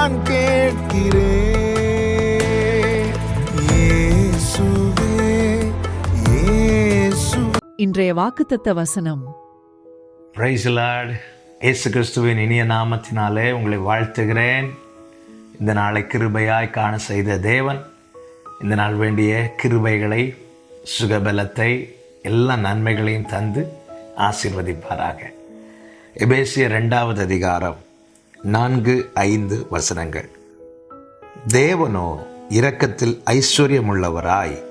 தான் கேட்கிறேன். இன்றைய வாக்குத்தத்த வசனம். இயேசு கிறிஸ்துவின் இனிய நாமத்தினாலே உங்களை வாழ்த்துகிறேன். இந்த நாளை கிருபையாய் காண செய்த தேவன் இந்த நாள் வேண்டிய கிருபைகளை சுகபலத்தை எல்லா நன்மைகளையும் தந்து ஆசீர்வதிப்பாராக. எபேசிய ரெண்டாவது அதிகாரம். நான்கு ஐந்து வசனங்கள். தேவனோ இரக்கத்தில் ஐஸ்வர்யமுள்ளவராய்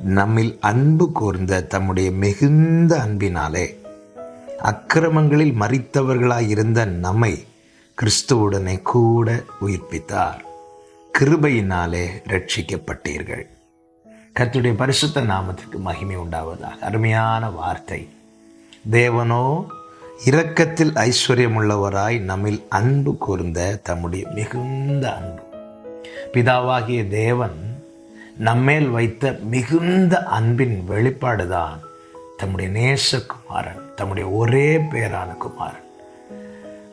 நம்மில் அன்பு கூர்ந்த தம்முடைய மிகுந்த அன்பினாலே அக்கிரமங்களில் மறித்தவர்களாய் இருந்த நம்மை கிறிஸ்துவுடனே கூட உயிர்ப்பித்தார். கிருபையினாலே ரட்சிக்கப்பட்டீர்கள். கத்துடைய பரிசுத்த நாமத்திற்கு மகிமை உண்டாவதாக. அருமையான வார்த்தை. தேவனோ இரக்கத்தில் ஐஸ்வர்யமுள்ளவராய் நம்மில் அன்பு கூர்ந்த தம்முடைய மிகுந்த அன்பு. பிதாவாகிய தேவன் நம்மேல் வைத்த மிகுந்த அன்பின் வெளிப்பாடுதான் தம்முடைய நேசகுமாரன் தம்முடைய ஒரே பேரான குமாரன்.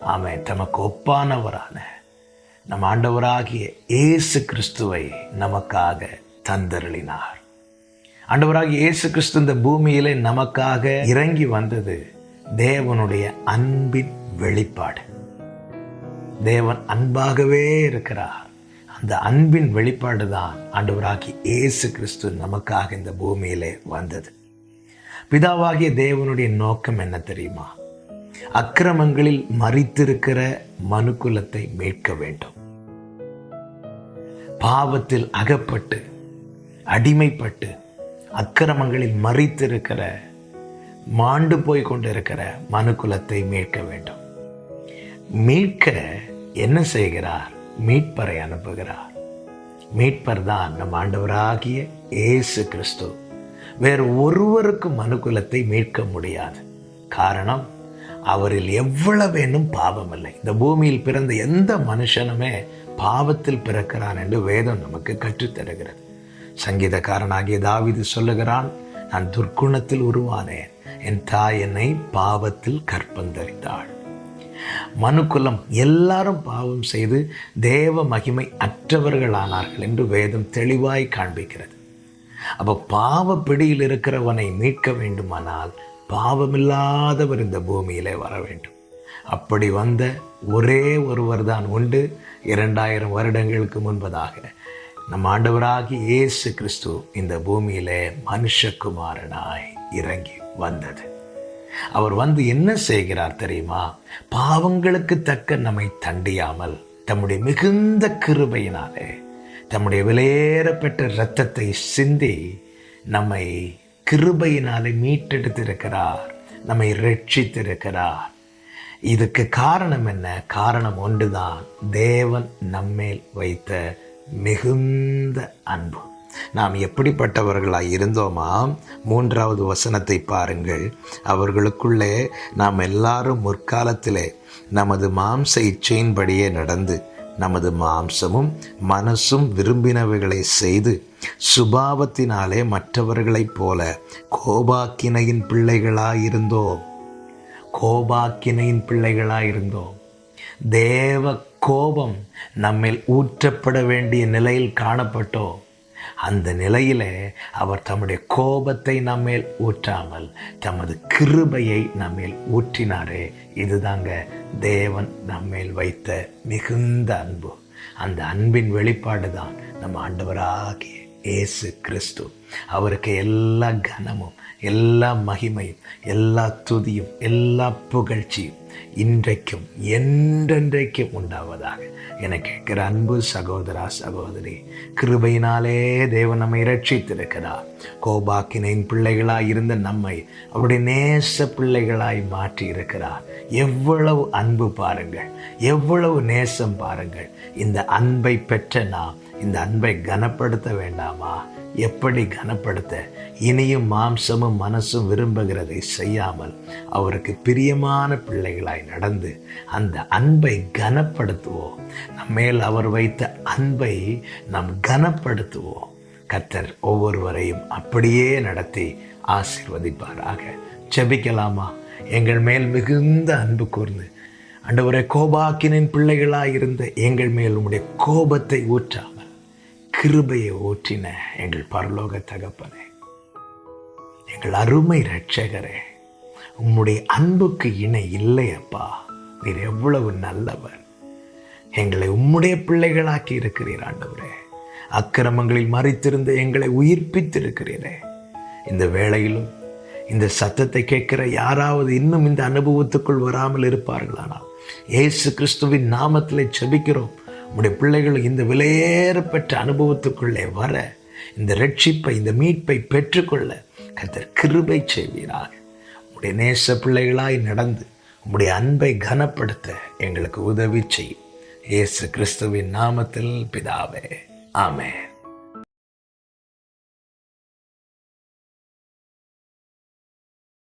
ஆமென். தமக்கு ஒப்பானவரான நம் ஆண்டவராகிய இயேசு கிறிஸ்துவை நமக்காக தந்தருளினார். ஆண்டவராகிய இயேசு கிறிஸ்து இந்த பூமியிலே நமக்காக இறங்கி வந்தது தேவனுடைய அன்பின் வெளிப்பாடு. தேவன் அன்பாகவே இருக்கிறார். அந்த அன்பின் வெளிப்பாடு தான் ஆண்டவராகி இயேசு கிறிஸ்து நமக்காக இந்த பூமியிலே வந்தது. பிதாவாகிய தேவனுடைய நோக்கம் என்ன தெரியுமா? அக்கிரமங்களில் மறித்திருக்கிற மனுக்குலத்தை மீட்க வேண்டும். பாவத்தில் அகப்பட்டு அடிமைப்பட்டு அக்கிரமங்களில் மறித்திருக்கிற மாண்டு போய் கொண்டிருக்கிற மனுக்குலத்தை மீட்க வேண்டும். மீட்க என்ன செய்கிறார்? மீட்பரை அனுப்புகிறார். மீட்பர் தான் நம் ஆண்டவராகிய ஏசு கிறிஸ்து. வேறு ஒருவருக்கும் மனுக்குலத்தை மீட்க முடியாது. காரணம் அவரில் எவ்வளவேனும் பாவம் இல்லை. இந்த பூமியில் பிறந்த எந்த மனுஷனுமே பாவத்தில் பிறக்கிறான் என்று வேதம் நமக்கு கற்றுத்தருகிறது. சங்கீதக்காரனாகிய தாவிது சொல்லுகிறான் நான் துர்க்குணத்தில் உருவானேன். என் தாய் என்னை பாவத்தில் கற்பந்தரித்தாள். மனுக்குலம் எல்லாரும் பாவம் செய்து தேவ மகிமை அற்றவர்களானார்கள் என்று வேதம் தெளிவாய் காண்பிக்கிறது. அப்போ பாவ பிடியில் இருக்கிறவனை மீட்க வேண்டுமானால் பாவமில்லாதவர் இந்த பூமியிலே வர வேண்டும். அப்படி வந்த ஒரே ஒருவர் தான் உண்டு. இரண்டாயிரம் வருடங்களுக்கு முன்பதாக நம் ஆண்டவராகி இயேசு கிறிஸ்து இந்த பூமியிலே மனுஷகுமாரனாய் இறங்கி வந்தது. அவர் வந்து என்ன செய்கிறார் தெரியுமா? பாவங்களுக்கு தக்க நம்மை தண்டியாமல் தம்முடைய மிகுந்த கிருபையினாலே தம்முடைய விலையேறப்பெற்ற இரத்தத்தை சிந்தி நம்மை கிருபையினாலே மீட்டெடுத்திருக்கிறார் நம்மை ரட்சித்திருக்கிறார் இதுக்கு காரணம் என்ன? காரணம் ஒன்றுதான். தேவன் நம்மேல் வைத்த மிகுந்த அன்பு. நாம் எப்படிப்பட்டவர்களாக இருந்தோமா? மூன்றாவது வசனத்தை பாருங்கள். அவர்களுக்குள்ளே நாம் எல்லாரும் முற்காலத்திலே நமது மாம்ச இச்சையின்படியே நடந்து நமது மாம்சமும் மனசும் விரும்பினவைகளை செய்து சுபாவத்தினாலே மற்றவர்களைப் போல கோபாக்கினையின் பிள்ளைகளாயிருந்தோம். கோபாக்கினையின் பிள்ளைகளாயிருந்தோம். தேவ கோபம் நம்மில் ஊற்றப்பட வேண்டிய நிலையில் காணப்பட்டோம் அந்த நிலையிலே அவர் தம்முடைய கோபத்தை நம்மேல் ஊற்றாமல் தமது கிருபையை நம்மேல் ஊற்றினாரே. இதுதாங்க தேவன் நம்மேல் வைத்த மிகுந்த அன்பு. அந்த அன்பின் வெளிப்பாடு தான் நம்ம ஆண்டவராகிய ஏசு கிறிஸ்து. அவருக்கு எல்லா கனமும் எல்லா மகிமையும் எல்லா துதியும் எல்லா புகழ்ச்சியும் இன்றைக்கும் என்றென்றைக்கும் உண்டாவதாக. என கேட்கிற அன்பு சகோதரா சகோதரி கிருபையினாலே தேவன் நம்மை ரட்சித்திருக்கிறார் கோபாக்கினின் பிள்ளைகளாய் இருந்த நம்மை அவருடைய நேச பிள்ளைகளாய் மாற்றி இருக்கிறார். எவ்வளவு அன்பு பாருங்கள் எவ்வளவு நேசம் பாருங்கள். இந்த அன்பை பெற்ற நாம் இந்த அன்பை கனப்படுத்த வேண்டாமா? எப்படி கனப்படுத்த? இனியும் மாம்சமும் மனசும் விரும்புகிறதை செய்யாமல் அவருக்கு பிரியமான பிள்ளைகளாய் நடந்து அந்த அன்பை கனப்படுத்துவோம். நம்மேல் அவர் வைத்த அன்பை நாம் கனப்படுத்துவோம். கத்தர் ஒவ்வொருவரையும் அப்படியே நடத்தி ஆசீர்வதிப்பாராக. செபிக்கலாமா எங்கள் மேல் மிகுந்த அன்பு கூர்ந்து. அண்டவரை கோபாக்கினின் பிள்ளைகளாயிருந்த எங்கள் மேல் உடைய கோபத்தை ஊற்றா. கிருபையை ஊற்றின எங்கள் பரலோக தகப்பனே. எங்கள் அருமை ரட்சகரே உம்முடைய அன்புக்கு இணை இல்லை அப்பா. நீர் எவ்வளவு நல்லவர். எங்களை உம்முடைய பிள்ளைகளாக்கி இருக்கிறீர் ஆண்டவரே. அக்கிரமங்களில் மறைத்திருந்த எங்களை உயிர்ப்பித்திருக்கிறீரே. இந்த வேளையிலும் இந்த சத்தத்தை கேட்கிற யாராவது இன்னும் இந்த அனுபவத்துக்குள் வராமல் இருப்பார்களானால் இயேசு கிறிஸ்துவின் நாமத்தில் செபிக்கிறோம் உம்முடைய பிள்ளைகள் இந்த விலையேறப்பெற்ற அனுபவத்துக்குள்ளே வர இந்த ரட்சிப்பை இந்த மீட்பை பெற்றுக்கொள்ள கர்த்தர் கிருபை செய்வீராக. உம்முடைய நேச பிள்ளைகளாய் நடந்து உம்முடைய அன்பை கனப்படுத்த எங்களுக்கு உதவி செய்யும். இயேசு கிறிஸ்துவின் நாமத்தில் பிதாவே. ஆமென்.